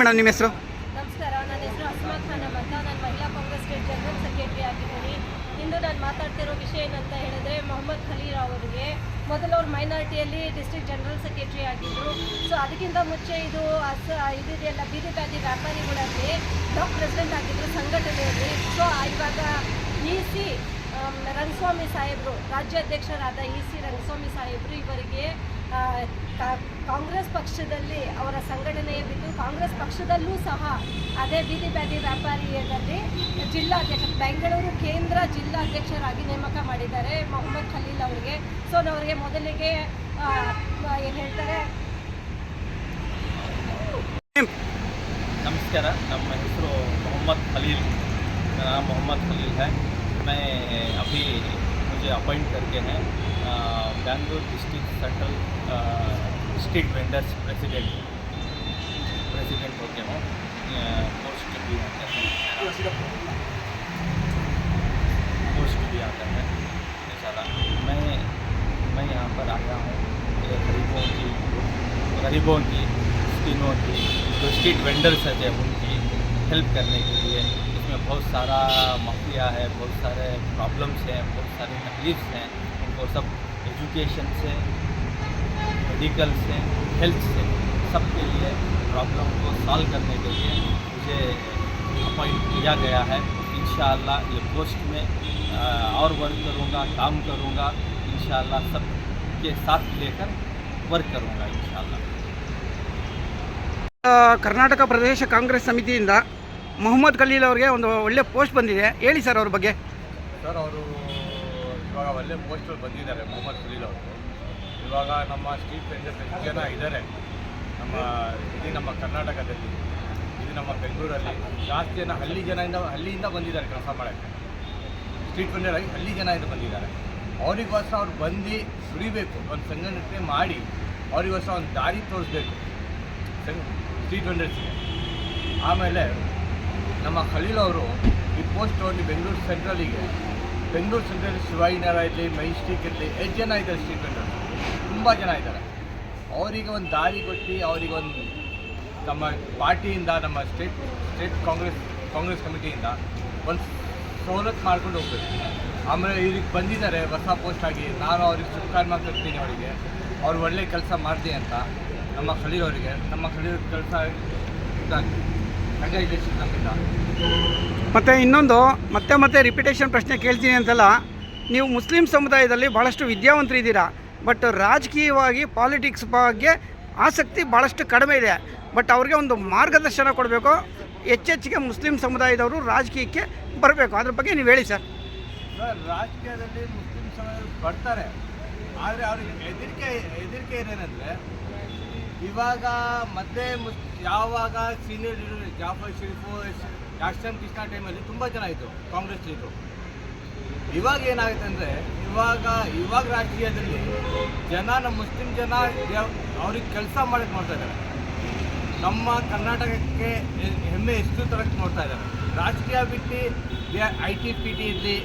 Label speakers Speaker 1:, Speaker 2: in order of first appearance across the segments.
Speaker 1: Madam ನಿಮ್ಮ ಹೆಸರು?
Speaker 2: ನಮಸ್ಕಾರ, ನನ್ನ ಹೆಸರು ನಾನು ಮಹಿಳಾ ಕಾಂಗ್ರೆಸ್ ಜನರಲ್ ಆಗಿದ್ದೀನಿ. ಇಂದು ನಾನು ಮಾತಾಡ್ತಿರೋ ವಿಷಯ ಏನಂತ ಹೇಳಿದ್ರೆ ಮೊಹಮ್ಮದ್ ಖಲೀಲ್ ಅವರಿಗೆ ಮೊದಲು ಅವ್ರು ಮೈನಾರಿಟಿಯಲ್ಲಿ ಡಿಸ್ಟ್ರಿಕ್ಟ್ ಜನರಲ್ ಸೆಕ್ರೆಟರಿ ಆಗಿದ್ದರು ಸೊ ಅದಕ್ಕಿಂತ ಮುಂಚೆ ಇದು ಅಸ ಇದೆಯಲ್ಲ ಬೀದಿ ಬಾದಿ ವ್ಯಾಪಾರಿಗಳಲ್ಲಿ ಬ್ಲಾಕ್ ಪ್ರೆಸಿಡೆಂಟ್ ಆಗಿದ್ದರು ಸಂಘಟನೆಯಲ್ಲಿ. ಸೊ ಇವಾಗ ಇ ಸಿ ರಂಗಸ್ವಾಮಿ ಸಾಹೇಬರು, ರಾಜ್ಯಾಧ್ಯಕ್ಷರಾದ ಇ ಸಿ ರಂಗಸ್ವಾಮಿ ಸಾಹೇಬರು ಇವರಿಗೆ ಕಾಂಗ್ರೆಸ್ ಪಕ್ಷದಲ್ಲಿ ಅವರ ಸಂಘಟನೆಯ ಬಿದ್ದು ಕಾಂಗ್ರೆಸ್ ಪಕ್ಷದಲ್ಲೂ ಸಹ ಅದೇ ಬೀದಿ ಬ್ಯಾದಿ ವ್ಯಾಪಾರಿಯಲ್ಲಿ ಜಿಲ್ಲಾಧ್ಯಕ್ಷ, ಬೆಂಗಳೂರು ಕೇಂದ್ರ ಜಿಲ್ಲಾಧ್ಯಕ್ಷರಾಗಿ ನೇಮಕ ಮಾಡಿದ್ದಾರೆ ಮೊಹಮ್ಮದ್ ಖಲೀಲ್ ಅವರಿಗೆ. ಸೊ ಅವರಿಗೆ ಮೊದಲಿಗೆ ಏನು ಹೇಳ್ತಾರೆ?
Speaker 3: ನಮಸ್ಕಾರ, ನಮ್ಮ ಹೆಸರು ಮೊಹಮ್ಮದ್ ಖಲೀಲ್. ಮೊಹಮ್ಮದ್ ಖಲೀಲ್ ಹೈ. ಮೈ, ಅಭಿ मुझे अपॉइंट करके हैं Bangalore district central street vendors president president होते हूँ पोस्ट भी आते हैं। पोस्ट भी आता है इंशाल्लाह मैं मैं यहाँ पर आया हूँ गरीबों की गरीबों की स्किनों की, जो स्ट्रीट वेंडर्स हैं उनकी हेल्प करने के लिए सारा माफिया है बहुत सारे प्रॉब्लम्स हैं बहुत सारे तकलीफ हैं उनको सब एजुकेशन से मेडिकल से हेल्थ से सबके लिए प्रॉब्लम को सॉल्व करने के लिए मुझे अपॉइंट किया गया है इन ये पोस्ट में अ, और वर्क करूँगा काम करूँगा इन सबके साथ लेकर वर्क करूँगा इन
Speaker 1: ಆ, ಕರ್ನಾಟಕ ಪ್ರದೇಶ ಕಾಂಗ್ರೆಸ್ ಸಮಿತಿಯಿಂದ ಮೊಹಮ್ಮದ್ ಖಲೀಲ್ ಅವರಿಗೆ ಒಂದು ಒಳ್ಳೆ ಪೋಸ್ಟ್ ಬಂದಿದೆ. ಹೇಳಿ ಸರ್ ಅವ್ರ ಬಗ್ಗೆ.
Speaker 4: ಸರ್, ಅವರು ಇವಾಗ ಒಳ್ಳೆ ಪೋಸ್ಟಲ್ಲಿ ಬಂದಿದ್ದಾರೆ ಮೊಹಮ್ಮದ್ ಖಲೀಲ್ ಅವರು. ಇವಾಗ ನಮ್ಮ ಸ್ಟ್ರೀಟ್ ವೆಂಡರ್ಸ್ ಎಷ್ಟು ಜನ ಇದ್ದಾರೆ ನಮ್ಮ ಇಡೀ ನಮ್ಮ ಕರ್ನಾಟಕದಲ್ಲಿ ಇದು ನಮ್ಮ ಬೆಂಗಳೂರಲ್ಲಿ ಜಾಸ್ತಿ ಜನ ಹಳ್ಳಿ ಜನದಿಂದ ಹಳ್ಳಿಯಿಂದ ಬಂದಿದ್ದಾರೆ ಕೆಲಸ ಮಾಡೋಕ್ಕೆ. ಸ್ಟ್ರೀಟ್ ಪೇಂಟರ್ ಆಗಿ ಹಳ್ಳಿ ಜನ ಇದು ಬಂದಿದ್ದಾರೆ. ಅವರಿಗೋಸ್ಕರ ಅವ್ರು ಬಂದು ಸುರಿಬೇಕು, ಒಂದು ಸಂಘಟನೆ ಮಾಡಿ ಅವರಿಗೋಸ್ಕರ ಒಂದು ದಾರಿ ತೋರಿಸ್ಬೇಕು. ಸ್ಟ್ರೀಟ್ ವೆಂಡರ್ಸ್ಗೆ ಆಮೇಲೆ ನಮ್ಮ ಖಲೀಲ್ ಅವರು ಈ ಪೋಸ್ಟ್ ತೊಗೊಂಡು ಬೆಂಗಳೂರು ಸೆಂಟ್ರಲಿಗೆ ಬೆಂಗಳೂರು ಸೆಂಟ್ರಲ್ ಶಿವಾಜಿನಗರ ಇರಲಿ ಮೈಸ್ಟಿಕ್ ಇರಲಿ ಎಷ್ಟು ಜನ ಇದ್ದಾರೆ ಸ್ಟ್ರೀಟ್ ವೆಂಡರ್ಸ್ ತುಂಬ ಜನ ಇದ್ದಾರೆ. ಅವರಿಗೆ ಒಂದು ದಾರಿ ಕೊಟ್ಟು ಅವರಿಗೆ ಒಂದು ನಮ್ಮ ಪಾರ್ಟಿಯಿಂದ, ನಮ್ಮ ಸ್ಟೇಟ್ ಸ್ಟೇಟ್ ಕಾಂಗ್ರೆಸ್ ಕಾಂಗ್ರೆಸ್ ಕಮಿಟಿಯಿಂದ ಒಂದು ಸವಲತ್ತು ಮಾಡ್ಕೊಂಡು ಹೋಗ್ಬೇಕು. ಆಮೇಲೆ ಇವ್ರಿಗೆ ಬಂದಿದ್ದಾರೆ, ಹೊಸ ಪೋಸ್ಟ್ ಆಗಿ. ನಾನು ಅವ್ರಿಗೆ ಶುಭಕಾರ್ಮ ಕೊಡ್ತೀನಿ ಅವರಿಗೆ. ಅವ್ರು ಒಳ್ಳೆ ಕೆಲಸ ಮಾಡ್ತೀನಿ ಅಂತ ನಮ್ಮ ಕಲಿಯೋರಿಗೆ ನಮ್ಮ ಖಲೀಲ್ ಕೆಲಸ ಇದಾಗಿ.
Speaker 1: ಮತ್ತು ಇನ್ನೊಂದು, ಮತ್ತೆ ಮತ್ತೆ ರಿಪಿಟೇಷನ್ ಪ್ರಶ್ನೆ ಕೇಳ್ತೀನಿ ಅಂತಲ್ಲ, ನೀವು ಮುಸ್ಲಿಂ ಸಮುದಾಯದಲ್ಲಿ ಭಾಳಷ್ಟು ವಿದ್ಯಾವಂತರಿದ್ದೀರಾ ಬಟ್ ರಾಜಕೀಯವಾಗಿ ಪಾಲಿಟಿಕ್ಸ್ ಬಗ್ಗೆ ಆಸಕ್ತಿ ಭಾಳಷ್ಟು ಕಡಿಮೆ ಇದೆ ಬಟ್ ಅವ್ರಿಗೆ ಒಂದು ಮಾರ್ಗದರ್ಶನ ಕೊಡಬೇಕು ಹೆಚ್ಚೆಚ್ಚಿಗೆ ಮುಸ್ಲಿಂ ಸಮುದಾಯದವರು ರಾಜಕೀಯಕ್ಕೆ ಬರಬೇಕು, ಅದ್ರ ಬಗ್ಗೆ ನೀವು ಹೇಳಿ ಸರ್.
Speaker 4: ರಾಜಕೀಯದಲ್ಲಿ ಮುಸ್ಲಿಂ ಸಮುದಾಯ ಬರ್ತಾರೆ, ಆದರೆ ಅವ್ರಿಗೆ ಹೆದರಿಕೆ ಹೆದರಿಕೆ ಏನೇನೆಂದರೆ ಇವಾಗ ಮತ್ತೆ ಯಾವಾಗ ಸೀನಿಯರ್ ಲೀಡರ್ ಜಾಫರ್ ಶರೀಫು ಯಾಕ್ಷನ್ ಕೃಷ್ಣ ಟೈಮಲ್ಲಿ ತುಂಬ ಜನ ಇದ್ದರು ಕಾಂಗ್ರೆಸ್ ಲೀಡರು ಇವಾಗ ಏನಾಗುತ್ತೆ ಅಂದರೆ, ಇವಾಗ ಇವಾಗ ರಾಜಕೀಯದಲ್ಲಿ ಜನ ನಮ್ಮ ಮುಸ್ಲಿಂ ಜನ ಅವ್ರಿಗೆ ಕೆಲಸ ಮಾಡೋಕ್ಕೆ ನೋಡ್ತಾ ಇದ್ದಾರೆ. ನಮ್ಮ ಕರ್ನಾಟಕಕ್ಕೆ ಹೆಮ್ಮೆ ಎಷ್ಟು ತರಕ್ಕೆ ನೋಡ್ತಾ ಇದ್ದಾರೆ. ರಾಜಕೀಯ ಬಿಟ್ಟು ಐ ಟಿ ಪಿ ಟಿ ಇರಲಿ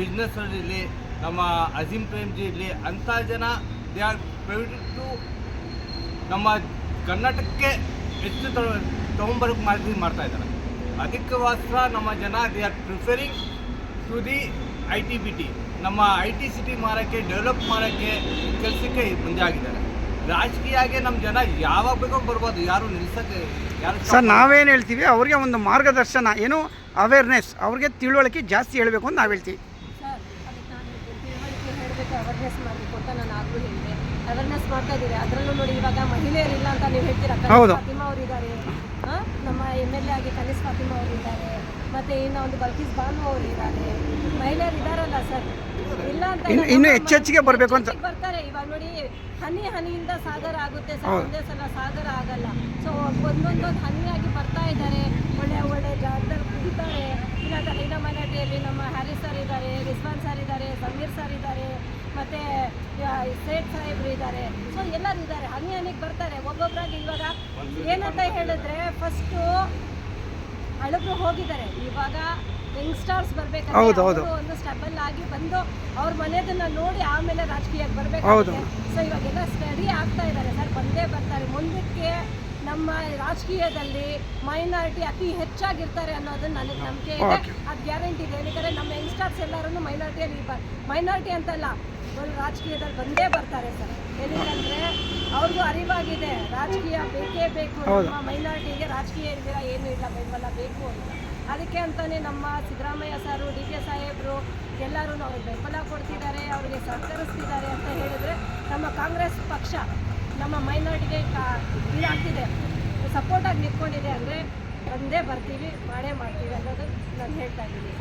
Speaker 4: ಬಿಸ್ನೆಸ್ ಇರಲಿ, ನಮ್ಮ ಅಜೀಂ ಪ್ರೇಮ್ಜಿ ಇರಲಿ, ಅಂಥ ಜನ, ದೇ ಆರ್ ಪ್ರೈವೇಟ್ ಟು ನಮ್ಮ ಕರ್ನಾಟಕಕ್ಕೆ ಹೆಚ್ಚು ತೊಗೊಂಬರೋಕೆ ಮಾಡಿ ಮಾಡ್ತಾ ಇದ್ದಾರೆ. ಅದಕ್ಕೋಸ್ಕರ ನಮ್ಮ ಜನ they are preferring to the I T B T ನಮ್ಮ ಐ ಟಿ ಸಿಟಿ ಮಾಡೋಕ್ಕೆ ಡೆವಲಪ್ ಮಾಡೋಕ್ಕೆ ಕೆಲಸಕ್ಕೆ ಮುಂದೆ ಆಗಿದ್ದಾರೆ. ಆಗಿ ನಮ್ಮ ಜನ ಯಾವಾಗ ಬೇಕೋ ಬರ್ಬೋದು ಯಾರು ನಿಲ್ಸಕ್ಕೆ ಯಾರು
Speaker 1: ಸರ್ ನಾವೇನು ಹೇಳ್ತೀವಿ ಅವ್ರಿಗೆ ಒಂದು ಮಾರ್ಗದರ್ಶನ ಏನು ಅವೇರ್ನೆಸ್ ಅವ್ರಿಗೆ ತಿಳುವಳಿಕೆ ಜಾಸ್ತಿ ಹೇಳಬೇಕು ಅಂತ ನಾವು ಹೇಳ್ತೀವಿ.
Speaker 2: ಹೇಳಬೇಕು ಅವೇರ್ನೆಸ್ ಮಾಡಬೇಕು ಅಂತ ನಾನು ಆಗಲೂ ಹೇಳಿದೆ. ಅವೇರ್ನೆಸ್ ಮಾಡ್ತಾ ಇದ್ದೀವಿ ಅದರಲ್ಲೂ ನೋಡಿ ಇವಾಗ ಮಹಿಳೆಯರಿಲ್ಲ ಅಂತ ನೀವು ಹೇಳ್ತೀರಾ. ಕನಿಸ್ ಫಾತಿಮಾ ಅವರು ಇದ್ದಾರೆ ನಮ್ಮ ಎಂ ಎಲ್ ಎ ಆಗಿ ಕನಿಸ್ ಫಾತಿಮಾ ಅವರು ಇದ್ದಾರೆ ಮತ್ತೆ ಇನ್ನು ಒಂದು ಬಲ್ಕೀಸ್ ಬಾನು ಅವರು ಇದ್ದಾರೆ ಮಹಿಳೆಯರು ಇದ್ದಾರಲ್ಲ ಸರ್? ಇಲ್ಲ ಅಂತ.
Speaker 1: ಇನ್ನು ಹೆಚ್ಚೆಚ್ಚಿಗೆ ಬರಬೇಕು ಅಂತ.
Speaker 2: ಬರ್ತಾರೆ. ಇವಾಗ ನೋಡಿ ಹನಿ ಹನಿಯಿಂದ ಸಾಗರ ಆಗುತ್ತೆ ಸರ್. ಒಂದೇ ಸಲ ಸಾಗರ ಆಗಲ್ಲ. ಸೊ ಒಂದೊಂದೊಂದು ಹನಿಯಾಗಿ ಬರ್ತಾ ಇದ್ದಾರೆ ಒಳ್ಳೆ ಒಳ್ಳೆ ಜಾಗದಲ್ಲಿ ಕುಡಿತಾರೆ ಇಲ್ಲ ತಲೀನ ಮೈನಾರಿಟಿಯಲ್ಲಿ ನಮ್ಮ ಹ್ಯಾರಿಸ್ ಸರ್ ಇದ್ದಾರೆ ರಿಸ್ವಾನ್ ಸರ್ ಇದ್ದಾರೆ ಸಮೀರ್ ಸರ್ ಇದ್ದಾರೆ ಮತ್ತು ಸೇಠ್ ಸಾಹೇಬ್ರು ಇದ್ದಾರೆ. ಸೊ ಎಲ್ಲರೂ ಇದ್ದಾರೆ. ಹನಿ ಹನಿಗೆ ಬರ್ತಾರೆ. ಒಬ್ಬೊಬ್ಬರಾಗಿ ಇವಾಗ ಏನಂತ ಹೇಳಿದ್ರೆ ಫಸ್ಟು ಹಳಬ್ರು ಹೋಗಿದ್ದಾರೆ. ಇವಾಗ ಯಂಗ್ಸ್ಟರ್ಸ್ ಬರ್ಬೇಕಾದ್ರೆ. ಒಂದು ಸ್ಟೆಬಲ್ ಆಗಿ ಬಂದು ಅವ್ರ ಮನೆಯದನ್ನ ನೋಡಿ ಆಮೇಲೆ ರಾಜಕೀಯಕ್ಕೆ. ಬರಬೇಕು ಸೊ ಇವಾಗೆಲ್ಲ ಸ್ಟಡಿ ಆಗ್ತಾ ಇದ್ದಾರೆ. ಸರ್ ಬಂದೇ ಬರ್ತಾರೆ. ಮುಂದಕ್ಕೆ ನಮ್ಮ ರಾಜಕೀಯದಲ್ಲಿ ಮೈನಾರಿಟಿ ಅತಿ ಹೆಚ್ಚಾಗಿರ್ತಾರೆ ಅನ್ನೋದನ್ನ ನನಗೆ ನಂಬಿಕೆ ಇದೆ.
Speaker 1: ಆ
Speaker 2: ಅದು ಗ್ಯಾರಂಟಿ ಇದೆ. ಯಾಕಂದರೆ ನಮ್ಮ ಯಂಗ್ಸ್ಟರ್ಸ್ ಎಲ್ಲರೂ ಮೈನಾರಿಟಿಯಲ್ಲಿ ಮೈನಾರಿಟಿ ಅಂತಲ್ಲ. ಒಂದು ರಾಜಕೀಯದಲ್ಲಿ ಬಂದೇ ಬರ್ತಾರೆ ಸರ್. ಏನಕ್ಕಂದರೆ ಅವ್ರಿಗೂ ಅರಿವಾಗಿದೆ ರಾಜಕೀಯ ಬೇಕೇ ಬೇಕು ನಮ್ಮ ಮೈನಾರಿಟಿಗೆ ರಾಜಕೀಯ ಇಲ್ದಿರ ಏನು ಇಲ್ಲ ಬೆಂಬಲ ಬೇಕು ಅಂತ. ಅದಕ್ಕೆ ಅಂತಲೇ ನಮ್ಮ ಸಿದ್ದರಾಮಯ್ಯ ಸರ್ ಡಿ ಕೆ ಸಾಹೇಬರು ಎಲ್ಲರೂ ಅವ್ರಿಗೆ ಬೆಂಬಲ ಕೊಡ್ತಿದ್ದಾರೆ ಅವರಿಗೆ ಸಹಕರಿಸ್ತಿದ್ದಾರೆ ಅಂತ ಹೇಳಿದ್ರೆ ನಮ್ಮ ಕಾಂಗ್ರೆಸ್ ಪಕ್ಷ ನಮ್ಮ ಮೈನಾರಿಟಿಗೆ ಕಾ ಇದಾಗ್ತಿದೆ ಸಪೋರ್ಟಾಗಿ ನಿಂತ್ಕೊಂಡಿದೆ ಅಂದರೆ ಬಂದೇ ಬರ್ತೀವಿ ಮಾಡೇ ಮಾಡ್ತೀವಿ ಅನ್ನೋದು ನಾನು ಹೇಳ್ತಾ ಇದ್ದೀನಿ.